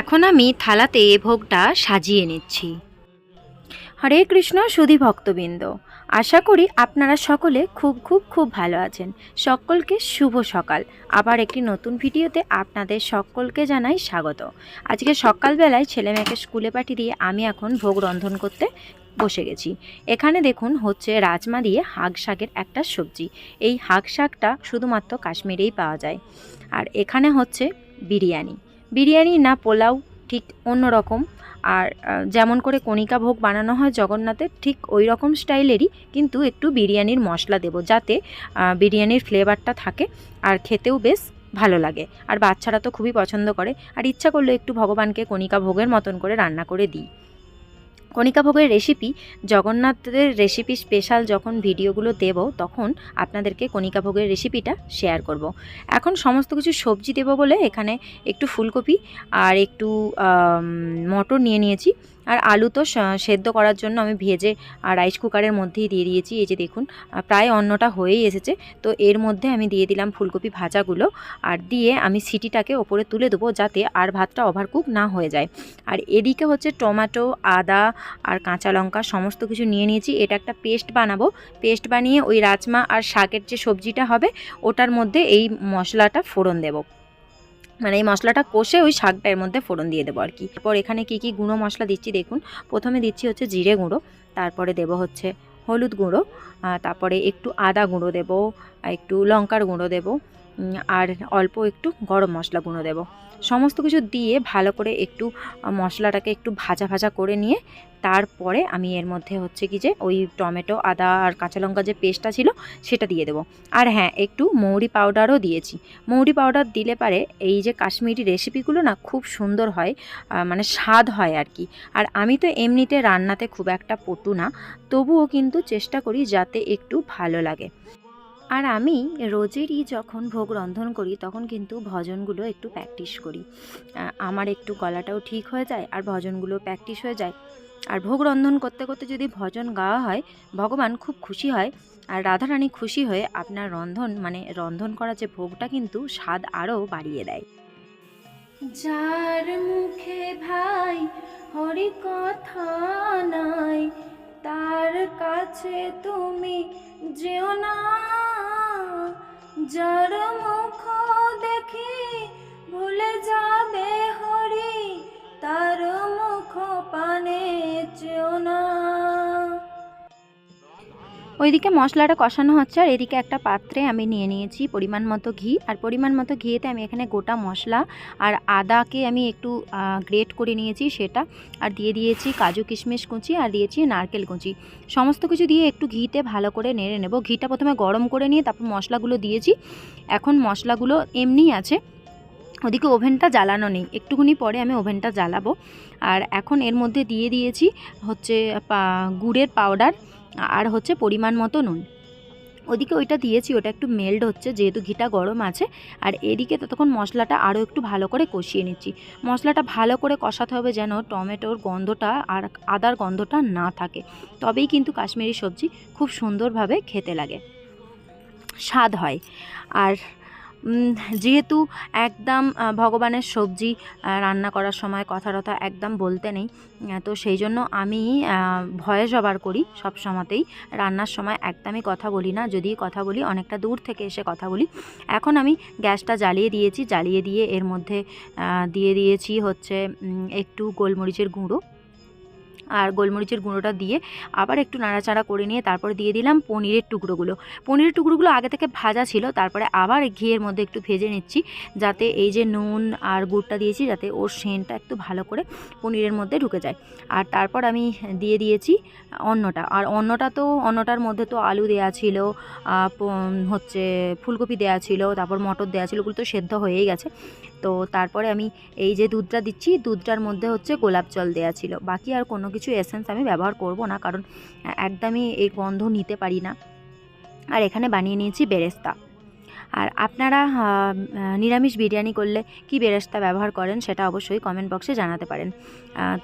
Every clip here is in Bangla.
এখন আমি থালাতে ভোগটা সাজিয়ে নিচ্ছি। হরে কৃষ্ণ, সুধী ভক্তবৃন্দ, আশা করি আপনারা সকলে খুব খুব খুব ভালো আছেন। সকলকে শুভ সকাল। আবার একটি নতুন ভিডিওতে আপনাদের সকলকে জানাই স্বাগত। আজকে সকালবেলায় ছেলে মেয়েকে স্কুলে পাঠিয়ে দিয়ে আমি এখন ভোগ রন্ধন করতে বসে গেছি। এখানে দেখুন হচ্ছে রাজমা দিয়ে হাগ শাকের একটা সবজি। এই হাগ শাকটা শুধুমাত্র কাশ্মীরেই পাওয়া যায়। আর এখানে হচ্ছে বিরিয়ানি। বিরিয়ানি না পোলাও ঠিক অন্য রকম। আর যেমন করে কণিকা ভোগ বানানো হয় জগন্নাথের, ঠিক ওই রকম স্টাইলেরই কিন্তু একটু বিরিয়ানির মশলা দেব যাতে বিরিয়ানির ফ্লেভারটা থাকে আর খেতেও বেশ ভালো লাগে। আর বাচ্চারা তো খুবই পছন্দ করে। আর ইচ্ছা করলে একটু ভগবানকে কণিকা ভোগের মতন করে রান্না করে দিই। কণিকা ভোগের রেসিপি জগন্নাথদের রেসিপি স্পেশাল যখন ভিডিওগুলো দেব, তখন আপনাদেরকে কণিকা ভোগের রেসিপিটা শেয়ার করব। এখন সমস্ত কিছু সবজি দেব বলে এখানে একটু ফুলকপি আর একটু মটর নিয়ে নিয়েছি আর আলু তো সেদ্ধ করার জন্য আমি ভেজে আর রাইস কুকারের মধ্যেই দিয়ে দিয়েছি, এই যে দেখুন প্রায় অন্নটা হয়েই এসেছে। তো এর মধ্যে আমি দিয়ে দিলাম ফুলকপি ভাজাগুলো আর দিয়ে আমি সিটিটাকে ওপরে তুলে দেবো যাতে আর ভাতটা ওভারকুক না হয়ে যায়। আর এদিকে হচ্ছে টমেটো, আদা আর কাঁচা লঙ্কা সমস্ত কিছু নিয়ে নিয়েছি। এটা একটা পেস্ট বানাবো। পেস্ট বানিয়ে ওই রাজমা আর শাকের যে সবজিটা হবে, ওটার মধ্যে এই মশলাটা ফোড়ন দেবো। মানে এই মশলাটা কষে ওই শাকটা এর মধ্যে ফোড়ন দিয়ে দেবো আর কি। এরপর এখানে কি কি গুঁড়ো মশলা দিচ্ছি দেখুন। প্রথমে দিচ্ছি হচ্ছে জিরে গুঁড়ো, তারপরে দেব হচ্ছে হলুদ গুঁড়ো তারপরে একটু আদা গুঁড়ো দেবো, একটু লঙ্কার গুঁড়ো দেবো আর অল্প একটু গরম মশলা গুঁড়ো দেবো। সমস্ত কিছু দিয়ে ভালো করে একটু মশলাটাকে একটু ভাজা ভাজা করে নিয়ে তারপরে আমি এর মধ্যে হচ্ছে কি যে ওই টমেটো, আদা আর কাঁচা লঙ্কা যে পেস্টটা ছিল সেটা দিয়ে দেবো। আর হ্যাঁ একটু মৌরি পাউডারও দিয়েছি। মৌরি পাউডার দিলে পারে এই যে কাশ্মীরি রেসিপিগুলো না খুব সুন্দর হয় মানে স্বাদ হয় আর কি। আর আমি তো এমনিতে রান্নাতে খুব একটা পটু না, তবুও কিন্তু চেষ্টা করি যাতে একটু ভালো লাগে। আর আমি রোজেরই যখন ভোগ রন্ধন করি, তখন কিন্তু ভজনগুলো একটু প্র্যাকটিস করি। আমার একটু গলাটাও ঠিক হয়ে যায় আর ভজনগুলো প্র্যাকটিস হয়ে যায়। আর ভোগ রন্ধন করতে করতে যদি ভজন গাওয়া হয়, ভগবান খুব খুশি হয়। আর রাধারানী খুশি হয়ে আপনার রন্ধন মানে রন্ধন করা যে ভোগটা কিন্তু স্বাদ আরও বাড়িয়ে দেয়। যার মুখে ভাই হরি কথা নাই তার কাছে তুমি যেও না। যার মুখ দেখি ভুলে যাবে হরি, তার মুখ পানে চেও না। ওইদিকে মশলাটা কষানো হচ্ছে, আর এদিকে একটা পাত্রে আমি নিয়ে নিয়েছি পরিমাণ মতো ঘি। আর পরিমাণ মতো ঘিয়েতে আমি এখানে গোটা মশলা আর আদাকে আমি একটু গ্রেট করে নিয়েছি সেটা। আর দিয়ে দিয়েছি কাজু কিশমিশ কুচি আর দিয়েছি নারকেল কুচি। সমস্ত কিছু দিয়ে একটু ঘিতে ভালো করে নেড়ে নেব। ঘিটা প্রথমে গরম করে নিয়ে তারপর মশলাগুলো দিয়েছি। এখন মশলাগুলো এমনিই আছে। ওদিকে ওভেনটা জ্বালানো নেই। একটুখানি পরে আমি ওভেনটা জ্বালাবো। আর এখন এর মধ্যে দিয়ে দিয়েছি হচ্ছে গুড়ের পাউডার আর হচ্ছে পরিমাণ মতো নুন। ওদিকে ওইটা দিয়েছি, ওটা একটু মেল্ড হচ্ছে, যেহেতু ঘিটা গরম আছে। আর এদিকে ততক্ষণ মশলাটা আরও একটু ভালো করে কষিয়ে নিচ্ছি। মশলাটা ভালো করে কষাতে হবে যেন টমেটোর গন্ধটা আর আদার গন্ধটা না থাকে। তবেই কিন্তু কাশ্মীরি সবজি খুব সুন্দরভাবে খেতে লাগে। স্বাদ হয়। আর যেহেতু একদম ভগবানের সবজি রান্না করার সময় কথা টথা একদম বলতে নেই তো সেই জন্য আমি ভয়েস ওভার করি সব সময়তেই। রান্নার সময় একদমই কথা বলি না, যদি কথা বলি অনেকটা দূর থেকে এসে কথা বলি। এখন আমি গ্যাসটা জ্বালিয়ে দিয়েছি, জ্বালিয়ে দিয়ে এর মধ্যে দিয়ে দিয়েছি হচ্ছে একটু গোলমরিচের গুঁড়ো। আর গোলমরিচের গুঁড়োটা দিয়ে আবার একটু নাড়াচাড়া করে নিয়ে তারপর দিয়ে দিলাম পনিরের টুকরোগুলো। পনিরের টুকরোগুলো আগে থেকে ভাজা ছিল, তারপরে আবার ঘিয়ের মধ্যে একটু ভেজে নিচ্ছি যাতে এই যে নুন আর গুড়টা দিয়েছি যাতে ওর সেনটা একটু ভালো করে পনিরের মধ্যে ঢুকে যায়। আর তারপর আমি দিয়ে দিয়েছি অন্নটা। আর অন্নটা তো, অন্নটার মধ্যে তো আলু দেয়া ছিল হচ্ছে ফুলকপি দেয়া ছিল, তারপর মটর দেয়া ছিল, ওগুলো তো সেদ্ধ হয়েই গেছে। তো তারপরে আমি এই যে দুধটা দিচ্ছি, দুধটার মধ্যে হচ্ছে গোলাপ জল দেয়া ছিল। বাকি আর কোনো কিছু এসেন্স আমি ব্যবহার করব না, কারণ একদমই এই গন্ধ নিতে পারি না। আর এখানে বানিয়ে নিয়েছি বেরেস্তা। আর আপনারা নিরামিষ বিরিয়ানি করলে কি বেরেস্তা ব্যবহার করেন সেটা অবশ্যই কমেন্ট বক্সে জানাতে পারেন।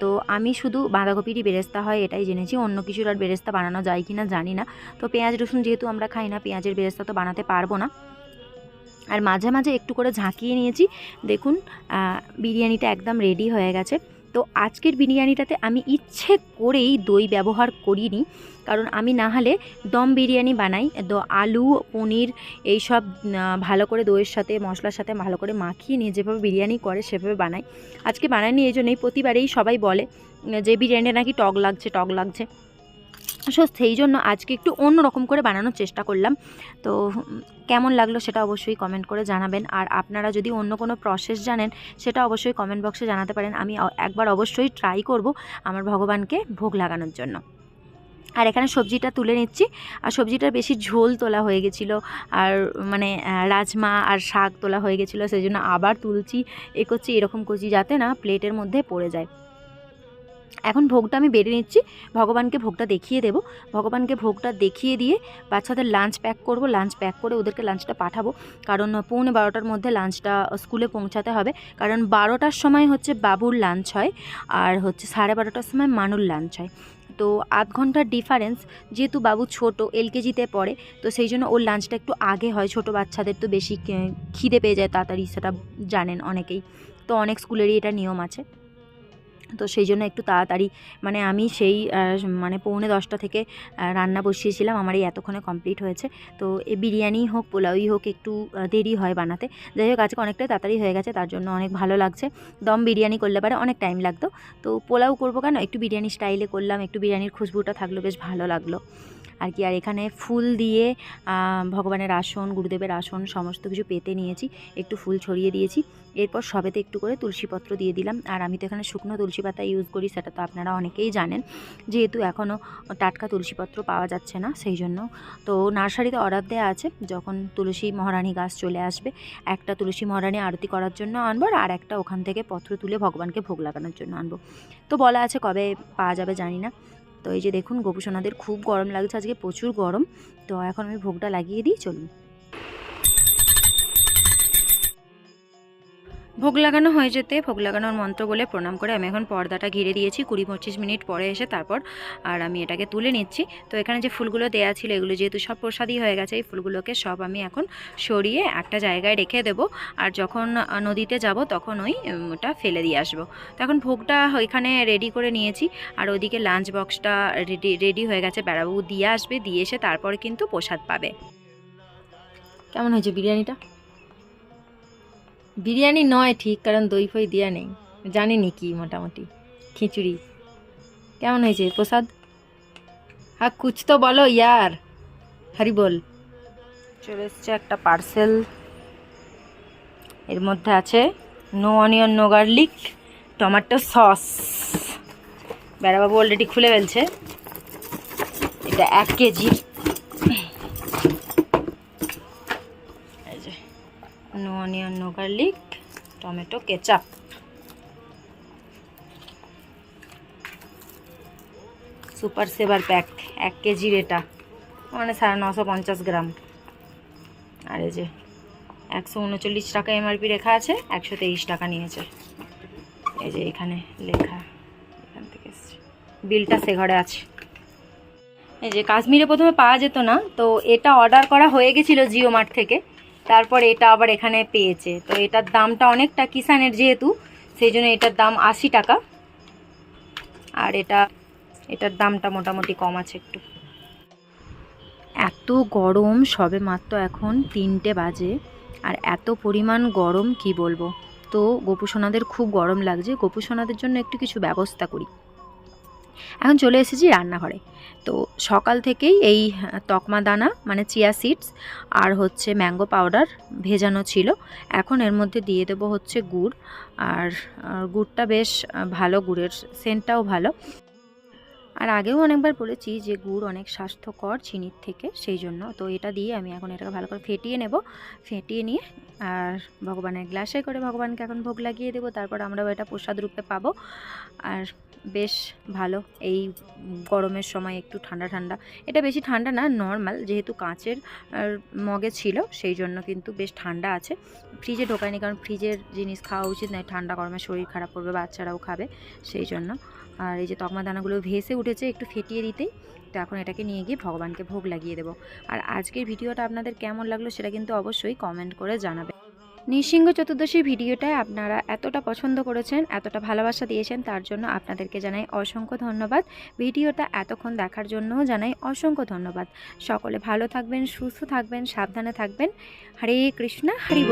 তো আমি শুধু বাঁধাকপিরই বেরেস্তা হয় এটাই জেনেছি, অন্য কিছুর আর বেরেস্তা বানানো যায় কি না জানি না। তো পেঁয়াজ, রসুন যেহেতু আমরা খাই না, পেঁয়াজের বেরেস্তা তো বানাতে পারব না। আর মাঝে মাঝে একটু করে ঝাঁকিয়ে নিয়েছি। দেখুন বিরিয়ানিটা একদম রেডি হয়ে গেছে। তো আজকের বিরিয়ানিটাতে আমি ইচ্ছে করেই দই ব্যবহার করিনি, কারণ আমি না হলে দম বিরিয়ানি বানাই। আলু, পনির এইসব সব ভালো করে দইয়ের সাথে, মশলার সাথে ভালো করে মাখিয়ে নিয়ে যেভাবে বিরিয়ানি করে সেভাবে বানাই। আজকে বানাইনি, এই জন্যই প্রতিবারেই সবাই বলে যে বিরিয়ানিটা নাকি টক লাগছে টক লাগছে। সো সেই জন্য আজকে একটু অন্য রকম করে বানানোর চেষ্টা করলাম। তো কেমন লাগল সেটা অবশ্যই কমেন্ট করে জানাবেন। আর আপনারা যদি অন্য কোনো প্রসেস জানেন, সেটা অবশ্যই কমেন্ট বক্সে জানাতে পারেন। আমি একবার অবশ্যই ট্রাই করব আমার ভগবানকে ভোগ লাগানোর জন্য। আর এখানে সবজিটা তুলে নিচ্ছি। আর সবজিটার বেশি ঝোল তোলা হয়ে গেছিল। আর মানে রাজমা আর শাক তোলা হয়ে গেছিল। সেই জন্য আবার তুলছি, এ করছি, এরকম করছি যাতে না প্লেটের মধ্যে পড়ে যায়। এখন ভোগটা আমি বেড়ে নিচ্ছি। ভগবানকে ভোগটা দেখিয়ে দেব। ভগবানকে ভোগটা দেখিয়ে দিয়ে বাচ্চাদের লাঞ্চ প্যাক করব। লাঞ্চ প্যাক করে ওদেরকে লাঞ্চটা পাঠাবো। কারণ পৌনে বারোটার মধ্যে লাঞ্চটা স্কুলে পৌঁছাতে হবে। কারণ বারোটার সময় হচ্ছে বাবুর লাঞ্চ হয় আর হচ্ছে সাড়ে বারোটার সময় মানুর লাঞ্চ হয়। তো আধ ঘণ্টার ডিফারেন্স যেহেতু বাবু ছোট এলকেজিতে পড়ে, তো সেই জন্য ওর লাঞ্চটা একটু আগে হয়। ছোট বাচ্চাদের তো বেশি খিদে পেয়ে যায়, তাড়াতাড়ি সেটা জানেন অনেকেই। তো অনেক স্কুলেরই এটা নিয়ম আছে। তো সেই জন্য একটু তাড়াতাড়ি মানে আমি সেই মানে পৌনে দশটা থেকে রান্না বসিয়েছিলাম। আমার এই এতক্ষণে কমপ্লিট হয়েছে। তো এ বিরিয়ানি হোক, পোলাওই হোক, একটু দেরি হয় বানাতে। যাই হোক, আজকে অনেকটাই তাড়াতাড়ি হয়ে গেছে, তার জন্য অনেক ভালো লাগছে। দম বিরিয়ানি করলে পারে অনেক টাইম লাগতো। তো পোলাও করব কেন? একটু বিরিয়ানি স্টাইলে করলাম, একটু বিরিয়ানির খুশবুটা থাকল, বেশ ভালো লাগল। আর কি, আর এখানে ফুল দিয়ে ভগবানের আসন, গুরুদেবের আসন সমস্ত কিছু পেতে নিয়েছি। একটু ফুল ছড়িয়ে দিয়েছি। এরপর সবেতে একটু করে তুলসীপত্র দিয়ে দিলাম। আর আমি তো এখানে শুকনো তুলসী পাতা ইউজ করি, সেটা তো আপনারা অনেকেই জানেন। যেহেতু এখনও টাটকা তুলসীপত্র পাওয়া যাচ্ছে না সেই জন্য তো নার্সারিতে অর্ডার দেওয়া আছে, যখন তুলসী মহারানী গাছ চলে আসবে, একটা তুলসী মহারানী আরতি করার জন্য আনব, আর একটা ওখান থেকে পত্র তুলে ভগবানকে ভোগ লাগানোর জন্য আনব। তো বলা আছে কবে পাওয়া যাবে জানি না। তো এই যে দেখুন গোপুসোনাদের খুব গরম লাগছে, আজকে প্রচুর গরম। তো এখন আমি ভোগটা লাগিয়ে দিই, চলুন। ভোগ লাগানো হয়ে যেতে, ভোগ লাগানোর মন্ত্র বলে প্রণাম করে আমি এখন পর্দাটা ঘিরে দিয়েছি। কুড়ি পঁচিশ মিনিট পরে এসে তারপর আর আমি এটাকে তুলে নিচ্ছি। তো এখানে যে ফুলগুলো দেওয়া ছিল, এগুলো যেহেতু সব প্রসাদই হয়ে গেছে, এই ফুলগুলোকে সব আমি এখন সরিয়ে একটা জায়গায় রেখে দেবো। আর যখন নদীতে যাব, তখন ওই ওটা ফেলে দিয়ে আসব। তো এখন ভোগটা ওইখানে রেডি করে নিয়েছি। আর ওদিকে লাঞ্চ বক্সটা রেডি রেডি হয়ে গেছে। বেড়াবাবু দিয়ে আসবে, দিয়ে এসে তারপর কিন্তু প্রসাদ পাবে। কেমন হয়েছে বিরিয়ানিটা? বিরিয়ানি নয় ঠিক, কারণ দই ফই দেওয়া নেই। জানিনি কি মোটামুটি। খিচুড়ি। কেমন হয়েছে প্রসাদ? হ্যাঁ কুচ তো বলো ইয়ার। হরি বল। চলে এসছে একটা পার্সেল। এর মধ্যে আছে no onion, no garlic, tomato sauce. বেড়াবাবু already খুলে ফেলছে। এটা এক কেজি এই যে no onion no garlic tomato ketchup super saver pack এক কেজির এটা। মানে সাড়ে নশো পঞ্চাশ গ্রাম। আর এই যে, একশো উনচল্লিশ টাকা এমআরপি লেখা আছে, একশো তেইশ টাকা নিয়েছে। এই যে এখানে লেখা, এখান থেকে বিলটা সে ঘরে আছে। এই যে কাশ্মীরে প্রথমে পাওয়া যেত না, তো এটা অর্ডার করা হয়ে গেছিল জিও মার্ট থেকে। তারপর এটা আবার এখানে পেয়েছে। তো এটার দামটা অনেকটা কিষানের যেহেতু, সেই জন্য এটার দাম আশি টাকা। আর এটা, এটার দামটা মোটামুটি কম আছে একটু। এত গরম সবে মাত্র এখন তিনটে বাজে, আর এত পরিমাণ গরম কি বলব? তো গোপুসোনাদের খুব গরম লাগছে। গোপুসোনাদের জন্য একটু কিছু ব্যবস্থা করি। এখন চলে এসেছি রান্নাঘরে। তো সকাল থেকেই এই তকমা দানা মানে চিয়া সিডস আর হচ্ছে ম্যাঙ্গো পাউডার ভেজানো ছিল। এখন এর মধ্যে দিয়ে দেবো হচ্ছে গুড়। আর আর গুড়টা বেশ ভালো, গুড়ের সেন্টটাও ভালো। আর আগেও অনেকবার বলেছি যে গুড় অনেক স্বাস্থ্যকর চিনির থেকে, সেই জন্য। তো এটা দিয়ে আমি এখন এটাকে ভালো করে ফেটিয়ে নেব। ফেটিয়ে নিয়ে আর ভগবানের গ্লাসে করে ভগবানকে এখন ভোগ লাগিয়ে দেবো। তারপর আমরাও এটা প্রসাদ রূপে পাবো। আর বেশ ভালো। এই গরমের সময় একটু ঠান্ডা ঠান্ডা। এটা বেশি ঠান্ডা না নর্মাল যেহেতু কাঁচের মগে ছিল, সেই জন্য কিন্তু বেশ ঠান্ডা আছে। ফ্রিজে ঢোকায়নি কারণ ফ্রিজের জিনিস খাওয়া উচিত নয়। ঠান্ডা গরমে শরীর খারাপ করবে, বাচ্চারাও খাবে, সেই জন্য। আর এই যে তকমা দানাগুলো ভেসে উঠেছে, একটু ফেটিয়ে দিতেই, তো এখন এটাকে নিয়ে গিয়ে ভগবানকে ভোগ লাগিয়ে দেবো। আর আজকের ভিডিওটা আপনাদের কেমন লাগল সেটা কিন্তু অবশ্যই কমেন্ট করে জানাবে নৃসিংহ চতুর্দশী ভিডিওটায় আপনারা এতটা পছন্দ করেছেন, এতটা ভালোবাসা দিয়েছেন, তার জন্য আপনাদেরকে জানাই অসংখ্য ধন্যবাদ। ভিডিওটা এতক্ষণ দেখার জন্যও জানাই অসংখ্য ধন্যবাদ। সকলে ভালো থাকবেন, সুস্থ থাকবেন, সাবধানে থাকবেন। হরে কৃষ্ণা হরিব